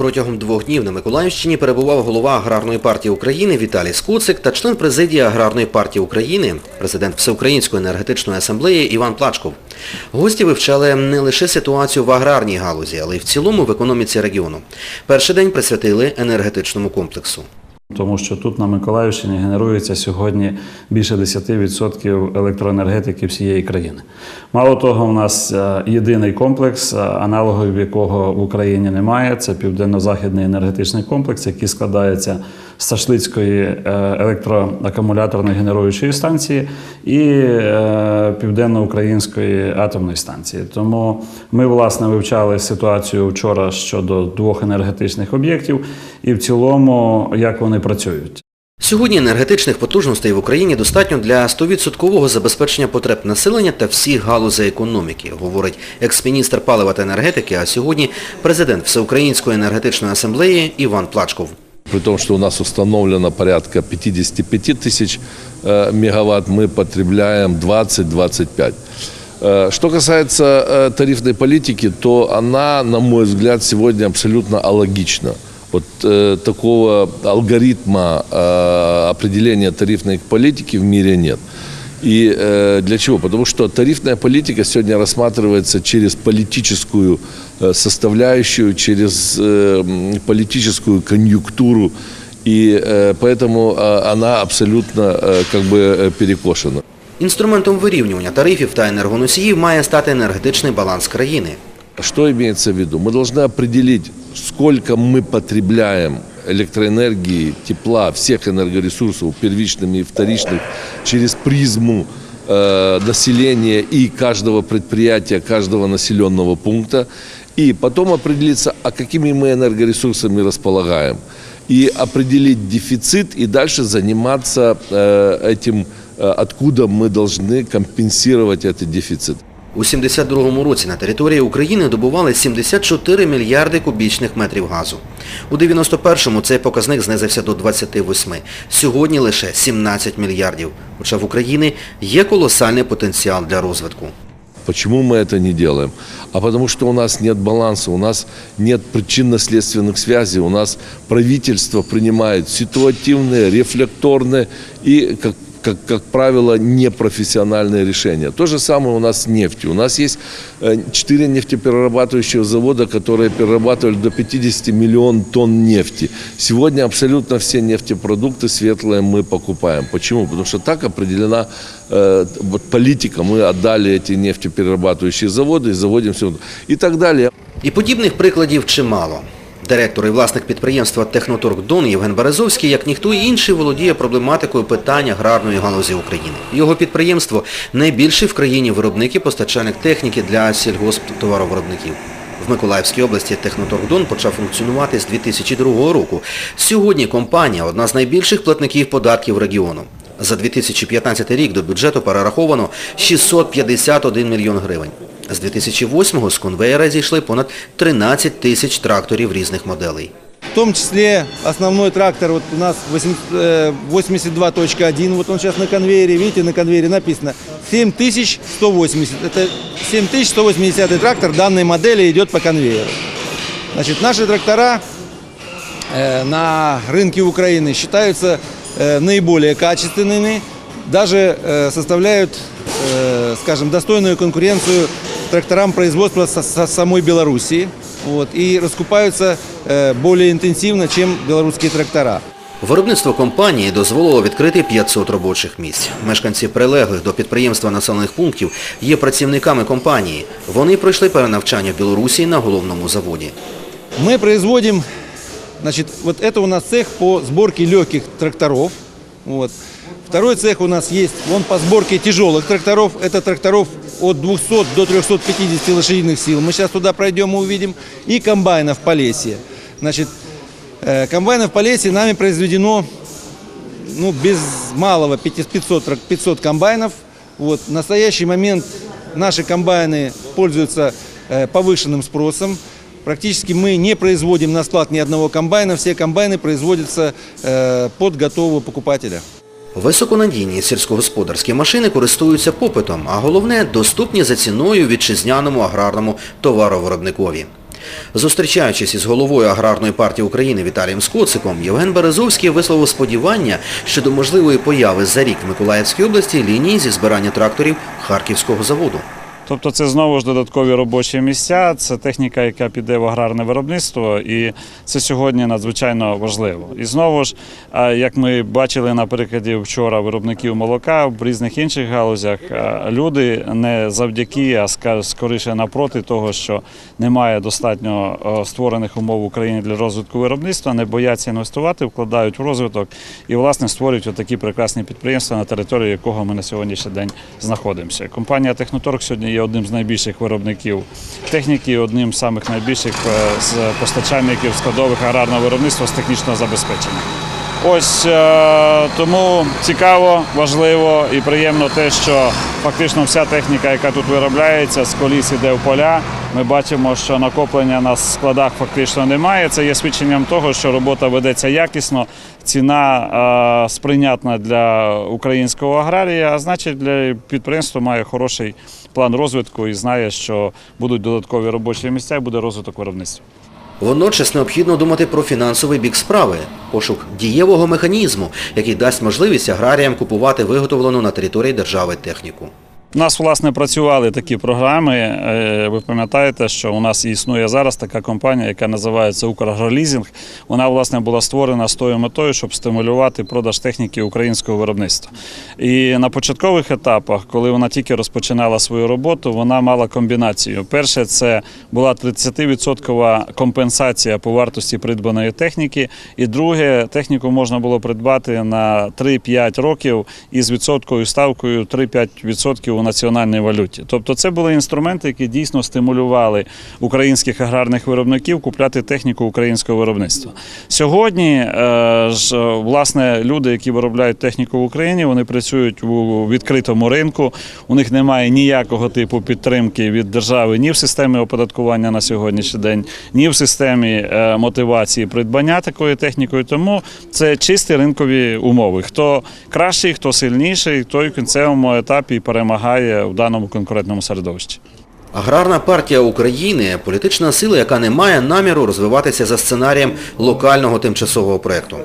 Протягом двох днів на Миколаївщині перебував голова Аграрної партії України Віталій Скуцик та член президії Аграрної партії України, президент Всеукраїнської енергетичної асамблеї Іван Плачков. Гості вивчали не лише ситуацію в аграрній галузі, але й в цілому в економіці регіону. Перший день присвятили енергетичному комплексу. Тому що тут на Миколаївщині генерується сьогодні більше 10% електроенергетики всієї країни. Мало того, в нас е, єдиний комплекс, е, аналогів якого в Україні немає. Це південно-західний енергетичний комплекс, який складається Сашлицької е, електроакумуляторної генеруючої станції і е, південно-української атомної станції. Тому ми власне вивчали ситуацію вчора щодо двох енергетичних об'єктів і в цілому як вони працюють. Сьогодні енергетичних потужностей в Україні достатньо для 100% забезпечення потреб населення та всіх галузей економіки, говорить екс-міністр палива та енергетики, а сьогодні президент Всеукраїнської енергетичної асамблеї Іван Плачков. При том, что у нас установлено порядка 55 тысяч э, мегаватт, мы потребляем 20-25. Э, Что касается э, тарифной политики, то она, на мой взгляд, сегодня абсолютно алогична. Вот э, такого алгоритма э, определения тарифной политики в мире нет. И э, для чего? Потому что тарифная политика сегодня рассматривается через политическую э, составляющую, через э, м, политическую конъюнктуру, и э, поэтому э, она абсолютно э, как бы э, перекошена. Інструментом вирівнювання тарифів та енергоносіїв має стати енергетичний баланс країни. Что имеется в виду? Мы должны определить, сколько мы потребляем электроэнергии, тепла, всех энергоресурсов, первичных и вторичных, через призму э, населения и каждого предприятия, каждого населенного пункта. И потом определиться, а какими мы энергоресурсами располагаем. И определить дефицит, и дальше заниматься э, этим, э, откуда мы должны компенсировать этот дефицит. У 72-му році на території України добували 74 мільярди кубічних метрів газу. У 91-му цей показник знизився до 28. Сьогодні лише 17 мільярдів. Хоча в Україні є колосальний потенціал для розвитку. Почему мы это не делаем? А потому что у нас нет баланса, у нас нет причинно-следственных связей, у нас правительство принимает ситуативные, рефлекторные и, как, как, как правило, непрофессиональные решения. То же самое у нас с нефтью. У нас есть э, четыре нефтеперерабатывающих завода, которые перерабатывали до 50 миллион тонн нефти. Сегодня абсолютно все нефтепродукты светлые мы покупаем. Почему? Потому что так определена э, вот политика. Мы отдали эти нефтеперерабатывающие заводы и заводим все. И так далее. І подібних прикладів чимало. Директор і власник підприємства «Техноторг Дон» Євген Березовський, як ніхто інший, володіє проблематикою питань аграрної галузі України. Його підприємство – найбільший в країні виробник і постачальник техніки для сільгосптоваровиробників. В Миколаївській області «Техноторг Дон» почав функціонувати з 2002 року. Сьогодні компанія – одна з найбільших платників податків регіону. За 2015 рік до бюджету перераховано 651 мільйон гривень. З 2008-го з конвейера зійшли понад 13 тисяч тракторів різних моделей. В том числе основной трактор вот у нас 8, э, 82.1, вот он сейчас на конвейере, видите, на конвейере написано 7180. Это 7180 трактор данной модели идет по конвейеру. Значит, наши трактора э, на рынке Украины считаются э, наиболее качественными, даже э, составляют, э, скажем, достойную конкуренцию тракторам производства со, со самой Белоруссии. Вот, и раскупаются э, более интенсивно, чем белорусские трактора. Виробництво компанії дозволило відкрити 500 робочих місць. Мешканці прилеглих до підприємства населених пунктів є працівниками компанії. Вони пройшли перенавчання в Білорусі на головному заводі. Мы производим, значит, вот это у нас цех по сборке легких тракторов. Вот. Второй цех у нас есть, он по сборке тяжелых тракторов. Это тракторов от 200 до 350 лошадиных сил. Мы сейчас туда пройдем и увидим. И комбайнов по лесе. Значит, э, комбайнов по лесе нами произведено ну, без малого 500, трак- 500 комбайнов. Вот. В настоящий момент наши комбайны пользуются э, повышенным спросом. Практически мы не производим на склад ни одного комбайна. Все комбайны производятся э, под готового покупателя. Високонадійні сільськогосподарські машини користуються попитом, а головне – доступні за ціною вітчизняному аграрному товаровиробникові. Зустрічаючись із головою аграрної партії України Віталієм Скоциком, Євген Березовський висловив сподівання щодо можливої появи за рік в Миколаївській області лінії зі збирання тракторів Харківського заводу. Тобто це знову ж додаткові робочі місця, це техніка, яка піде в аграрне виробництво, і це сьогодні надзвичайно важливо. І знову ж, як ми бачили на прикладі вчора виробників молока в різних інших галузях, люди не завдяки, а скоріше напроти того, що немає достатньо створених умов в Україні для розвитку виробництва, не бояться інвестувати, вкладають в розвиток і власне створюють отакі прекрасні підприємства на території якого ми на сьогоднішній день знаходимося. Компанія Техноторг сьогодні є одним з найбільших виробників техніки, одним з самих найбільших е, з постачальників складових аграрного виробництва з технічного забезпечення. Ось е, тому цікаво, важливо і приємно те, що фактично вся техніка, яка тут виробляється, з коліс іде в поля. Ми бачимо, що накоплення на складах фактично немає. Це є свідченням того, що робота ведеться якісно, ціна е, сприйнятна для українського аграрія, а значить для підприємства має хороший план розвитку і знає, що будуть додаткові робочі місця і буде розвиток виробництва. Водночас необхідно думати про фінансовий бік справи, пошук дієвого механізму, який дасть можливість аграріям купувати виготовлену на території держави техніку. У нас власне працювали такі програми. Е, Ви пам'ятаєте, що у нас існує зараз така компанія, яка називається Украгролізінг. Вона власне була створена з тою метою, щоб стимулювати продаж техніки українського виробництва. І на початкових етапах, коли вона тільки розпочинала свою роботу, вона мала комбінацію. Перше, це була 30% компенсація по вартості придбаної техніки. І друге, техніку можна було придбати на 3-5 років із відсотковою ставкою 3-5% у національній валюті. Тобто це були інструменти, які дійсно стимулювали українських аграрних виробників купляти техніку українського виробництва. Сьогодні е, ж е, власне люди, які виробляють техніку в Україні, вони працюють у відкритому ринку. У них немає ніякого типу підтримки від держави ні в системі оподаткування на сьогоднішній день, ні в системі е, мотивації придбання такої технікою. Тому це чисті ринкові умови. Хто кращий, хто сильніший, той в кінцевому етапі і перемагає в даному конкурентному середовищі. Аграрна партія України – політична сила, яка не має наміру розвиватися за сценарієм локального тимчасового проєкту.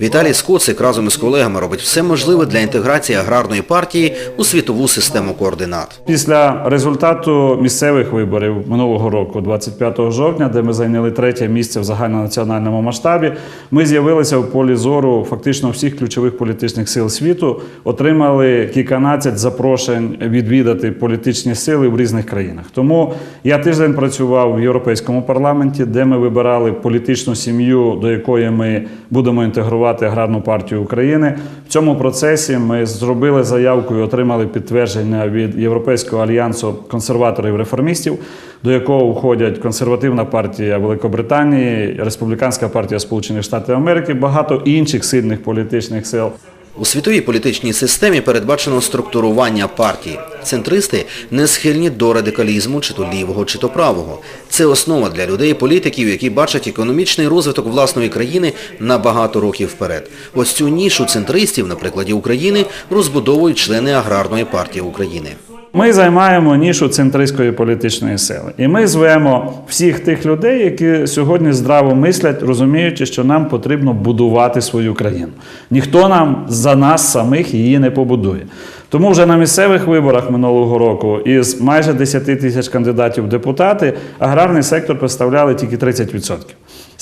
Віталій Скоцик разом із колегами робить все можливе для інтеграції аграрної партії у світову систему координат. Після результату місцевих виборів минулого року, 25 жовтня, де ми зайняли третє місце в загальнонаціональному масштабі, ми з'явилися в полі зору фактично всіх ключових політичних сил світу, отримали кільканадцять запрошень відвідати політичні сили в різних країнах. Тому я тиждень працював в Європейському парламенті, де ми вибирали політичну сім'ю, до якої ми будемо інтегрувати аграрну партію України. В цьому процесі ми зробили заявку і отримали підтвердження від Європейського альянсу консерваторів-реформістів, до якого входять консервативна партія Великобританії, Республіканська партія Сполучених Штатів Америки, багато інших сильних політичних сил. У світовій політичній системі передбачено структурування партій. Центристи не схильні до радикалізму, чи то лівого, чи то правого. Це основа для людей-політиків, які бачать економічний розвиток власної країни на багато років вперед. Ось цю нішу центристів, на прикладі України, розбудовують члени Аграрної партії України. Ми займаємо нішу центристської політичної сили. І ми звемо всіх тих людей, які сьогодні здраво мислять, розуміючи, що нам потрібно будувати свою країну. Ніхто нам за нас самих її не побудує. Тому вже на місцевих виборах минулого року із майже 10 тисяч кандидатів в депутати аграрний сектор представляли тільки 30%.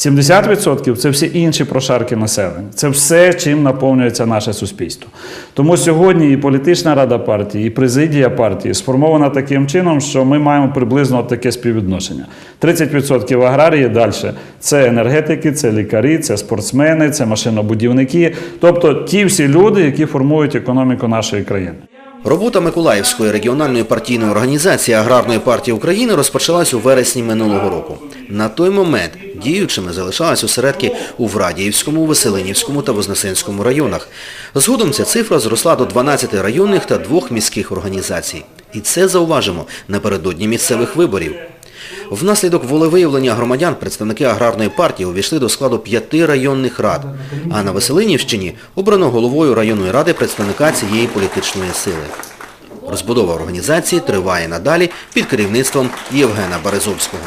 70% це всі інші прошарки населення. Це все, чим наповнюється наше суспільство. Тому сьогодні і політична рада партії, і президія партії сформована таким чином, що ми маємо приблизно таке співвідношення. 30% аграрії далі це енергетики, це лікарі, це спортсмени, це машинобудівники, тобто ті всі люди, які формують економіку нашої країни. Робота Миколаївської регіональної партійної організації Аграрної партії України розпочалась у вересні минулого року. На той момент діючими залишались осередки у Врадіївському, Веселинівському та Вознесенському районах. Згодом ця цифра зросла до 12 районних та двох міських організацій. І це зауважимо напередодні місцевих виборів. Внаслідок волевиявлення громадян представники аграрної партії увійшли до складу п'яти районних рад, а на Веселинівщині обрано головою районної ради представника цієї політичної сили. Розбудова організації триває надалі під керівництвом Євгена Березовського.